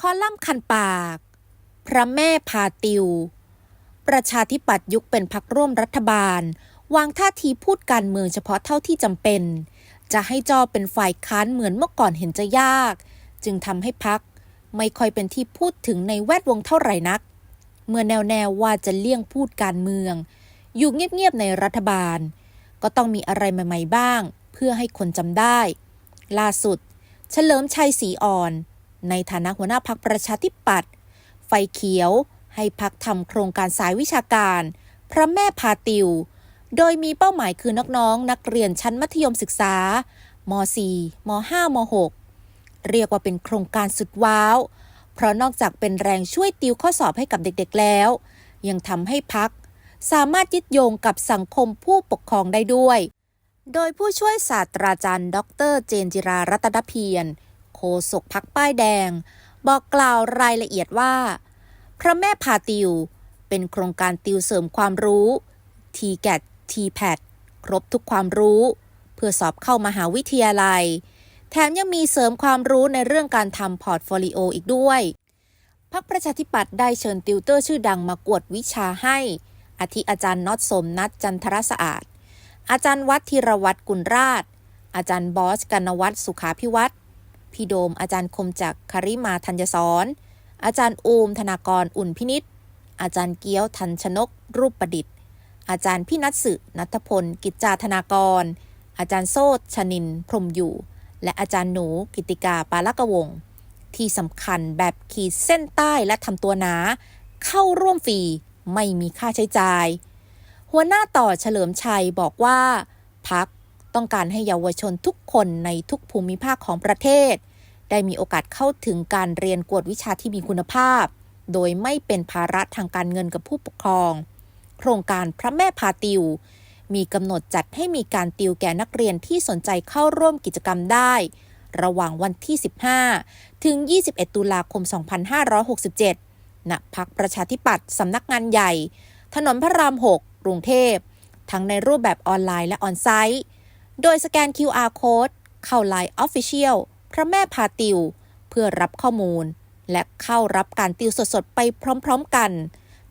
คอลัมน์คันปาก พระแม่พาติว ประชาธิปัตย์ยุคเป็นพักร่วมรัฐบาล วางท่าทีพูดการเมืองเฉพาะเท่าที่จำเป็น จะให้จอเป็นฝ่ายค้านเหมือนเมื่อก่อนเห็นจะยาก จึงทำให้พักไม่ค่อยเป็นที่พูดถึงในแวดวงเท่าไหร่นัก เมื่อแนวแนวว่าจะเลี่ยงพูดการเมือง อยู่เงียบๆในรัฐบาล ก็ต้องมีอะไรใหม่ ๆ บ้าง เพื่อให้คนจำได้ ล่าสุด เฉลิมชัยศรีอ่อน ในฐานะหัวหน้าพักประชาธิปัตย์ไฟเขียวให้พักทำโครงการสายวิชาการ พระแม่พาติว โดยมีเป้าหมายคือน้องๆนักเรียนชั้นมัธยมศึกษาม .4 ม .5 ม .6 เรียกว่าเป็นโครงการสุดว้าว เพราะนอกจากเป็นแรงช่วยติวข้อสอบให้กับเด็กๆแล้ว ยังทำให้พักสามารถยึดโยงกับสังคมผู้ปกครองได้ด้วย โดยผู้ช่วยศาสตราจารย์ ดร เจนจิรารัตนเพียร โฆษกพักป้ายแดง บอกกล่าวรายละเอียดว่า พระแม่พาติว เป็นโครงการติวเสริมความรู้ t g a t t p a t ครบทุกความรู้ เพื่อสอบเข้ามหาวิทยาลัย แถมยังมีเสริมความรู้ในเรื่องการทำพอร์ตโฟลิโออีกด้วยพักประชาธิปัตย์ได้เชิญติวเตอร์ชื่อดังมากวดวิชาให้ อาทิอาจารย์น็อตสมนัทจันทรสะอาด อาจารย์วัดธีรวัตรกุลราช อาจารย์บอสกนวัตรสุขาพิวัตร พี่โดม อาจารย์คมจักรคาริมาธัญสอนอาจารย์อูมธนากรอุ่นพินิษอาจารย์เกี้ยวทันชนก รูปประดิษฐ์ อาจารย์พี่นัทสึนัทพล กิจจาธนากร อาจารย์โซดชนิน พรมอยู่ และอาจารย์หนูกิติกาปาลกวง ที่สำคัญแบบขีดเส้นใต้และทำตัวหนา เข้าร่วมฟรีไม่มีค่าใช้จ่าย หัวหน้าต่อเฉลิมชัยบอกว่าพัก ต้องการให้เยาวชนทุกคนในทุกภูมิภาคของประเทศ ได้มีโอกาสเข้าถึงการเรียนกวดวิชาที่มีคุณภาพ โดยไม่เป็นภาระทางการเงินกับผู้ปกครอง โครงการพระแม่พาติว มีกำหนดจัดให้มีการติวแก่นักเรียนที่สนใจเข้าร่วมกิจกรรมได้ ระหว่างวันที่ 15 ถึง 21 ตุลาคม 2567 ณ พักประชาธิปัตย์สำนักงานใหญ่ ถนนพระราม 6 กรุงเทพทั้งในรูปแบบออนไลน์และออนไซต์ โดยสแกน QR Code เข้า Line Official พระแม่พาติว เพื่อรับข้อมูล และเข้ารับการติวสดๆ ไปพร้อมๆกัน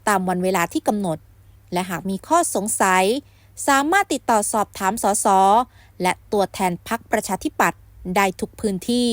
ตามวันเวลาที่กำหนด และหากมีข้อสงสัย สามารถติดต่อสอบถามสส และตัวแทนพักประชาธิปัตย์ได้ทุกพื้นที่